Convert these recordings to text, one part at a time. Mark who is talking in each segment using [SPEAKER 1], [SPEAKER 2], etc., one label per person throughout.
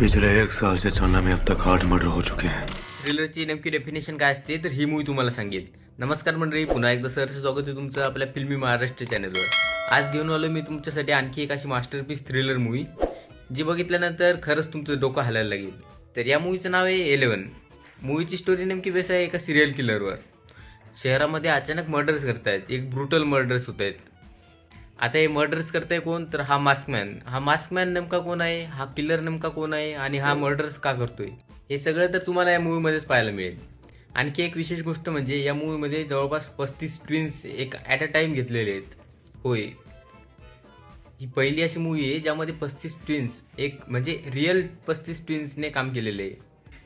[SPEAKER 1] पिछले एक साल से चन्ना में अब तक आठ मर्डर हो चुके हैं।
[SPEAKER 2] थ्रिलरची नेमकी डेफिनेशन काय असते तर ही मूवी तुम्हाला सांगेल. नमस्कार मंडळी पुन्हा एकदा सरचं स्वागत आहे तुमचं आपल्या फिल्मी महाराष्ट्र चॅनलवर आज घेऊन आलो मी तुमच्यासाठी आणखी एक अशी मास्टरपीस थ्रिलर मूवी जी बघितल्यानंतर खरंच तुमचं डोकं हलायला लागेल. तर या मूवीचं नाव आहे एलेवन मूवीची स्टोरी नेमकी बेस आहे एका सिरियल किलरवर शहरामध्ये अचानक मर्डर्स करतायत एक ब्रुटल मर्डर्स होत आहेत आता हे मर्डर्स करताय कोण? तर हा मास्कमॅन हा मास्कमॅन नेमका कोण आहे? हा किलर नेमका कोण आहे? आणि हा मर्डर्स का करतोय? हे सगळं तर तुम्हाला या मूवीमध्येच पाहायला मिळेल. आणखी एक विशेष गोष्ट म्हणजे या मूवीमध्ये जवळपास पस्तीस ट्विन्स एक ॲट अ टाइम घेतलेले आहेत. होय. ही पहिली अशी मूवी आहे ज्यामध्ये पस्तीस ट्विन्स एक म्हणजे रिअल पस्तीस ट्विन्सने काम केलेलं आहे.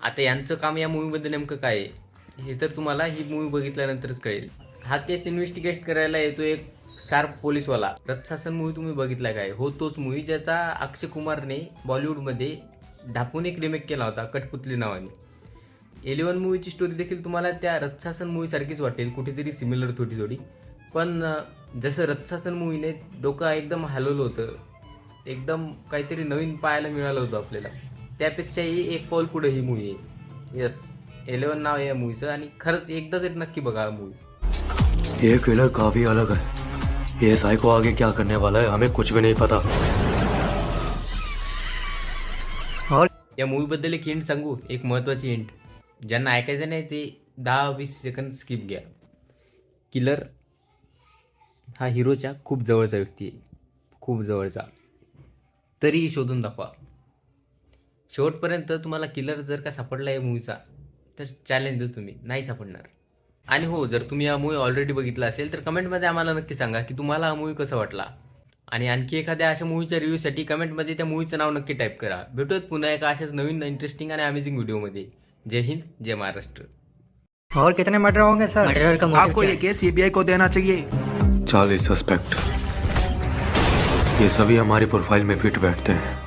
[SPEAKER 2] आता यांचं काम या मूवीमध्ये नेमकं काय आहे? हे तर तुम्हाला ही मूवी बघितल्यानंतरच कळेल. हा केस इन्व्हेस्टिगेट करायला येतो एक शार्प पोलीसवाला. रथशासन मूवी तुम्ही बघितला काय? हो तोच मूवी ज्याचा अक्षय कुमारने बॉलिवूडमध्ये ढापून एक रिमेक केला होता कठपुतली नावाने. एलिवन मूवीची स्टोरी देखील तुम्हाला त्या रथशासन मूवीसारखीच वाटेल कुठेतरी सिमिलर थोडी थोडी. पण जसं रथशासन मूवीने डोकं एकदम हलवलं होतं एकदम काहीतरी नवीन पाहायला मिळालं होतं आपल्याला त्यापेक्षाही एक पाऊल पुढे ही मूवी आहे. यस एलेवन नाव आहे या मूवीचं आणि खरंच एकदा तरी नक्की बघा मूवी
[SPEAKER 1] ये किलर काफी अलग आहे. ये साइको आगे क्या करने वाला है हमें कुछ भी नहीं पता।
[SPEAKER 2] या मूवीबद्दल एक हिंट सांगू एक महत्त्वाची हिंट ज्यांना ऐकायचं नाही ते दहा वीस सेकंद स्किप घ्या. किलर हा हिरोच्या खूप जवळचा व्यक्ती आहे. खूप जवळचा. तरीही शोधून दाखवा. शेवटपर्यंत तुम्हाला किलर जर का सापडला आहे मूवीचा तर चॅलेंज देतो तुम्ही. नाही सापडणार. आणि हो जर तुम्ही हा मूवी ऑलरेडी बघितला असेल तर कमेंटमध्ये आम्हाला नक्की सांगा की तुम्हाला हा मूवी कसा वाटला. आणि आणखी एखाद्या अशा मूवीच्या रिव्ह्यूसाठी कमेंटमध्ये त्या मूवीचं नाव नक्की टाईप करा. भेटूयात पुन्हा एका अशाच नवीन इंटरेस्टिंग आणि अमेझिंग व्हिडिओमध्ये जय हिंद जय महाराष्ट्र.
[SPEAKER 3] और कितने मर्डर होंगे सर मर्डर का
[SPEAKER 4] आपको ये केस सीबीआई को देना चाहिए।
[SPEAKER 1] चालीस सस्पेक्ट ये सभी हमारी प्रोफाइल में फिट बैठते हैं।